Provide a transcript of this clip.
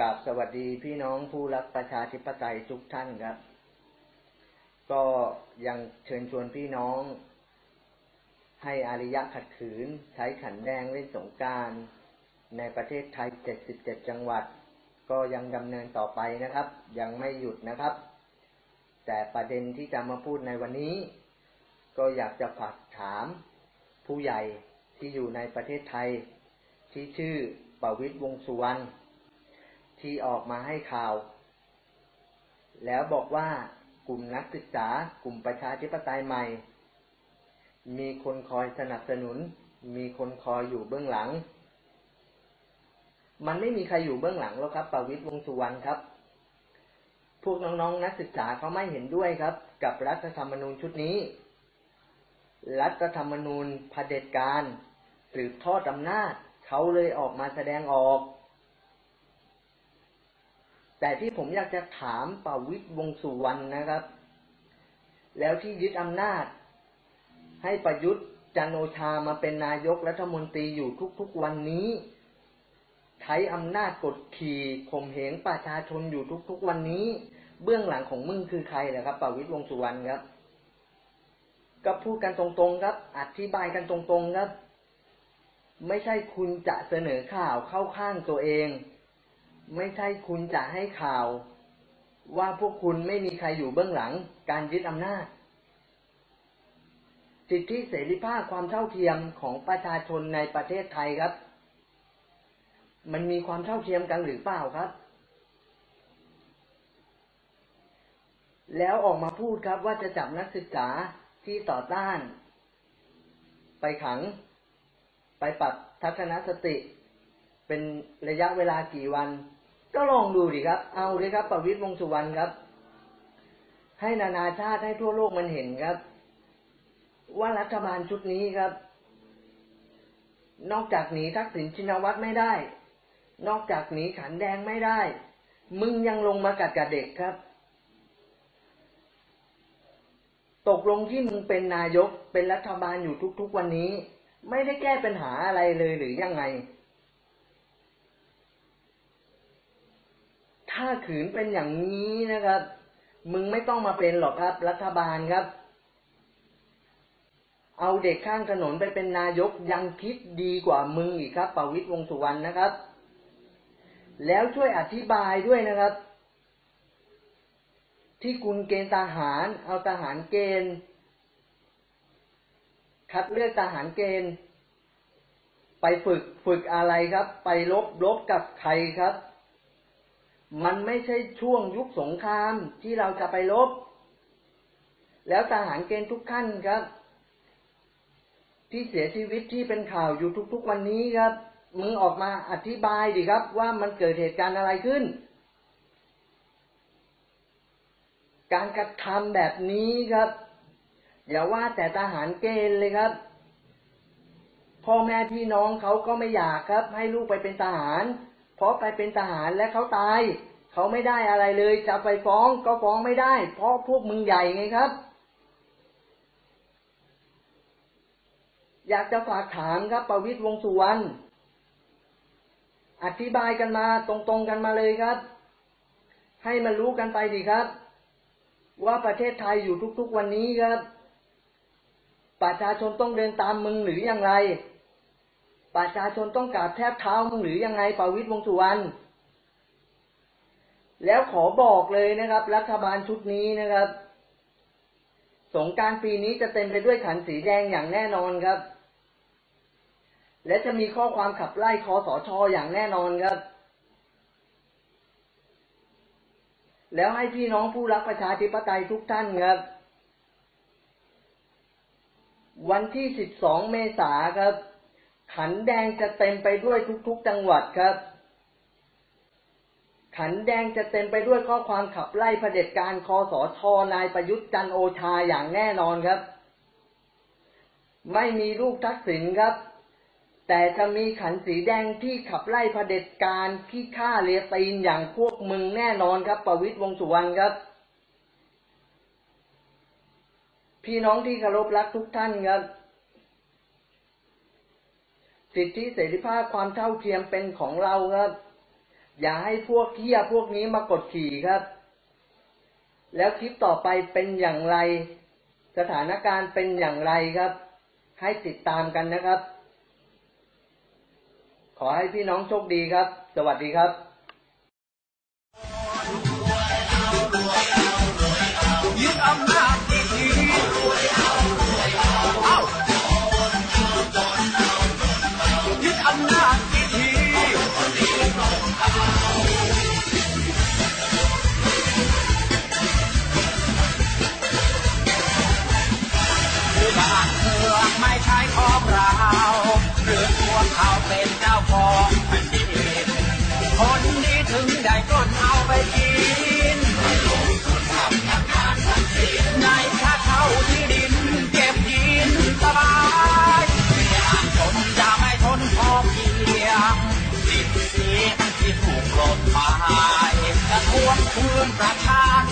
กับสวัสดีพี่น้องผู้รักประชาธิปไตยทุกท่านครับ ก็ยังเชิญชวนพี่น้อง ให้อาริยะขัดขืน ใช้ขันแดงเล่นสงการในประเทศไทย 77 จังหวัด ก็ยังดำเนินต่อไปนะครับ ยังไม่หยุดนะครับ แต่ประเด็นที่จะมาพูดในวันนี้ ก็อยากจะฝากถาม ผู้ใหญ่ที่อยู่ในประเทศไทย ที่ชื่อประวิตรวงสุวรรณ ที่ออกมาให้ข่าว แล้วบอกว่ากลุ่มนักศึกษากลุ่มประชาธิปไตยใหม่ มีคนคอยสนับสนุน มีคนคอยอยู่เบื้องหลัง มันไม่มีใครอยู่เบื้องหลังแล้วครับประวิตรวงสุวรรณครับ พวกน้องๆ นักศึกษาเขาไม่เห็นด้วยครับ กับรัฐธรรมนูญชุดนี้ รัฐธรรมนูญเผด็จการสืบทอดอำนาจเขาเลยออกมาแสดงออก แต่ที่ผมอยากจะถามประวิตรวงสุวรรณนะครับ แล้วที่ยึดอำนาจ ให้ประยุทธ์จันโอชามาเป็นนายกรัฐมนตรีอยู่ทุกๆวันนี้ ใช้อำนาจกดขี่ข่มเหงประชาชนอยู่ทุกๆวันนี้ เบื้องหลังของมึงคือใครนะครับประวิตรวงสุวรรณครับ ก็พูดกันตรงๆครับ อธิบายกันตรงๆครับ ไม่ใช่คุณจะเสนอข่าวเข้าข้างตัวเอง ไม่ใช่คุณจะให้ข่าว ว่าพวกคุณไม่มีใครอยู่เบื้องหลัง การยึดอำนาจ สิทธิเสรีภาพความเท่าเทียมของประชาชนในประเทศไทยครับ มันมีความเท่าเทียมกันหรือเปล่าครับ แล้วออกมาพูดครับว่าจะจับนักศึกษาที่ต่อต้าน ไปขัง ไปปรับทัศนสติ เป็นระยะเวลากี่วัน ก็ลองดูดิครับ เอาเลยครับ ประวิตรวงสุวรรณครับ ให้นานาชาติให้ทั่วโลกมันเห็นครับ ว่ารัฐบาลชุดนี้ครับ นอกจากหนีทักษิณชินวัตรไม่ได้ นอกจากหนีขันแดงไม่ได้ มึงยังลงมากัดกับเด็กครับตกลงที่มึงเป็นนายกเป็นรัฐบาลอยู่ทุกๆวันนี้ ไม่ได้แก้ปัญหาอะไรเลยหรือยังไง ถ้าขืนเป็นอย่างนี้นะครับ มึงไม่ต้องมาเป็นหรอกครับ รัฐบาลครับ เอาเด็กข้างถนนไปเป็นนายกยังคิดดีกว่ามึงอีกครับประวิตรวงสุวรรณนะครับ แล้วช่วยอธิบายด้วยนะครับ ที่คุณเกณฑ์ทหาร เอาทหารเกณฑ์ คัดเลือกทหารเกณฑ์ ไปฝึกฝึกอะไรครับ ไปลบลบกับใครครับ มันไม่ใช่ช่วงยุคสงครามที่เราจะไปลบ แล้วทหารเกณฑ์ทุกขั้นครับ ที่เสียชีวิตที่เป็นข่าวอยู่ทุก ๆ วันนี้ครับ มึงออกมาอธิบายดิครับ ว่ามันเกิดเหตุการณ์อะไรขึ้น การกระทำแบบนี้ครับ อย่าว่าแต่ทหารเกณฑ์เลยครับ พ่อแม่พี่น้องเขาก็ไม่อยากครับ ให้ลูกไปเป็นทหาร เพราะไปเป็นทหารและเขาตาย เขาไม่ได้อะไรเลย จะไปฟ้องก็ฟ้องไม่ได้ เพราะพวกมึงใหญ่ไงครับ อยากจะฝากถามครับ ประวิตรวงสุวรรณอธิบายกันมาตรงๆกันมาเลยครับ ให้มันรู้กันไปดีครับ ว่าประเทศไทยอยู่ทุกๆวันนี้ครับ ประชาชนต้องเดินตามมึงหรืออยังไร ประชาชนต้องกราบแทบเท้ามึงหรือยังไงประวิตรวงสุวรรณแล้วขอบอกเลยนะครับ รัฐบาลชุดนี้นะครับ สงการปีนี้จะเต็มไปด้วยขันสีแดงอย่างแน่นอนครับ และจะมีข้อความขับไล่คอสอชออย่างแน่นอนครับ แล้วให้พี่น้องผู้รักประชาธิปไตยทุกท่านครับ วันที่ 12 เมษาครับ ขันแดงจะเต็มไปด้วยทุกๆจังหวัดครับ ขันแดงจะเต็มไปด้วยข้อความขับไล่เผด็จการคอสอชอนายประยุทธ์จันโอชาอย่างแน่นอนครับ ไม่มีรูปทักษิณครับ แต่จะมีขันสีแดงที่ขับไล่เผด็จการที่ฆ่าเลียตีนอย่างพวกมึงแน่นอนครับ ประวิตรวงสุวรรณครับ พี่น้องที่เคารพรักทุกท่านครับ สิทธิเสรีภาพความเท่าเทียมเป็นของเราครับ อย่าให้พวกเที่ยพวกนี้มากดขี่ครับ แล้วคลิปต่อไปเป็นอย่างไร สถานการณ์เป็นอย่างไรครับ ให้ติดตามกันนะครับ ขอให้พี่น้องโชคดีครับ สวัสดีครับ ควรราคา